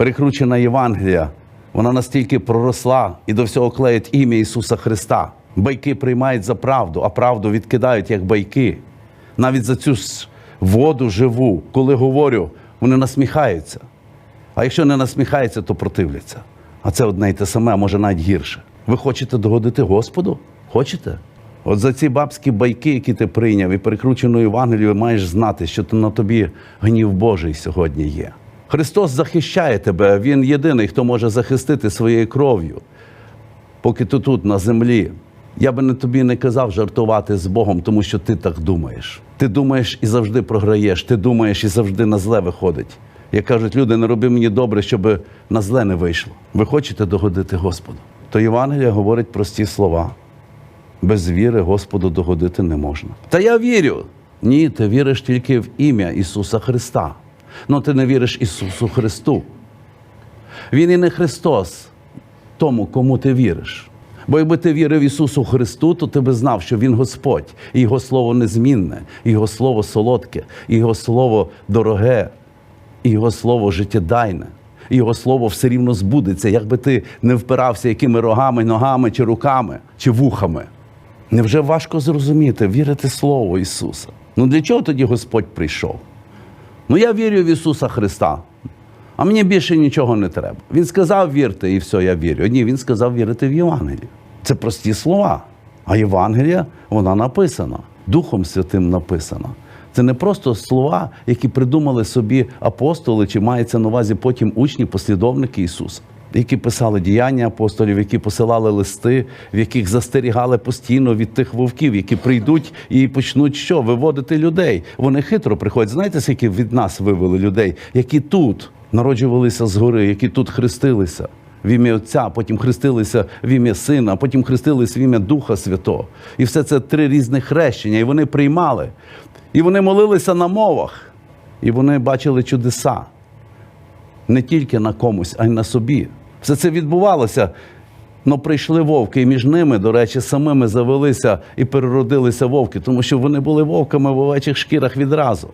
перекручена Євангелія, вона настільки проросла і до всього клеїть ім'я Ісуса Христа. Байки приймають за правду, а правду відкидають як байки. Навіть за цю воду живу, коли говорю, вони насміхаються. А якщо не насміхаються, то противляться. А це одне й те саме, може навіть гірше. Ви хочете догодити Господу? Хочете? От за ці бабські байки, які ти прийняв, і перекручену Євангелію, маєш знати, що на тобі гнів Божий сьогодні є. Христос захищає тебе, Він єдиний, хто може захистити своєю кров'ю поки ти тут на землі. Я би не тобі не казав жартувати з Богом, тому що ти так думаєш. Ти думаєш і завжди програєш, ти думаєш і завжди на зле виходить. Як кажуть люди, не роби мені добре, щоб на зле не вийшло. Ви хочете догодити Господу? То Євангелія говорить прості слова. Без віри Господу догодити не можна. Та я вірю. Ні, ти віриш тільки в ім'я Ісуса Христа. Ну ти не віриш Ісусу Христу. Він і не Христос тому, кому ти віриш. Бо якби ти вірив Ісусу Христу, то ти би знав, що Він Господь, і Його Слово незмінне, і Його Слово солодке, і Його Слово дороге, і Його Слово життєдайне. І Його слово все рівно збудеться, якби ти не впирався якими рогами, ногами, чи руками, чи вухами. Невже важко зрозуміти, вірити Слову Ісуса? Ну для чого тоді Господь прийшов? Ну я вірю в Ісуса Христа. А мені більше нічого не треба. Він сказав вірте, і все, я вірю. Ні, він сказав вірити в Євангелію. Це прості слова. А Євангелія, вона написана, Духом Святим написана. Це не просто слова, які придумали собі апостоли, чи мається на увазі потім учні, послідовники Ісуса, які писали діяння апостолів, які посилали листи, в яких застерігали постійно від тих вовків, які прийдуть і почнуть що? Виводити людей. Вони хитро приходять. Знаєте, скільки від нас вивели людей, які тут народжувалися згори, які тут хрестилися в ім'я Отця, потім хрестилися в ім'я Сина, потім хрестилися в ім'я Духа Святого. І все це три різних хрещення, і вони приймали. І вони молилися на мовах, і вони бачили чудеса не тільки на комусь, а й на собі. Все це відбувалося. Но прийшли вовки, і між ними, до речі, самими завелися і переродилися вовки, тому що вони були вовками в овечих шкірах відразу.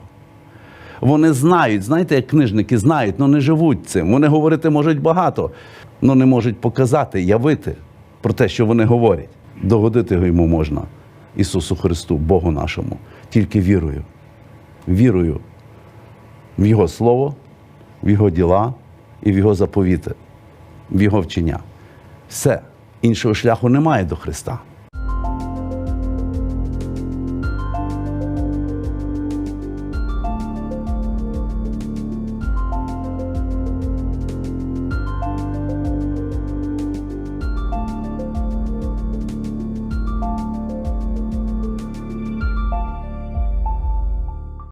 Вони знають, знаєте, як книжники знають, але не живуть цим. Вони говорити можуть багато, але не можуть показати, явити про те, що вони говорять. Догодити йому можна, Ісусу Христу, Богу нашому, тільки вірою. Вірою в Його Слово, в Його діла і в Його заповіти, в Його вчення. Все. Іншого шляху немає до Христа.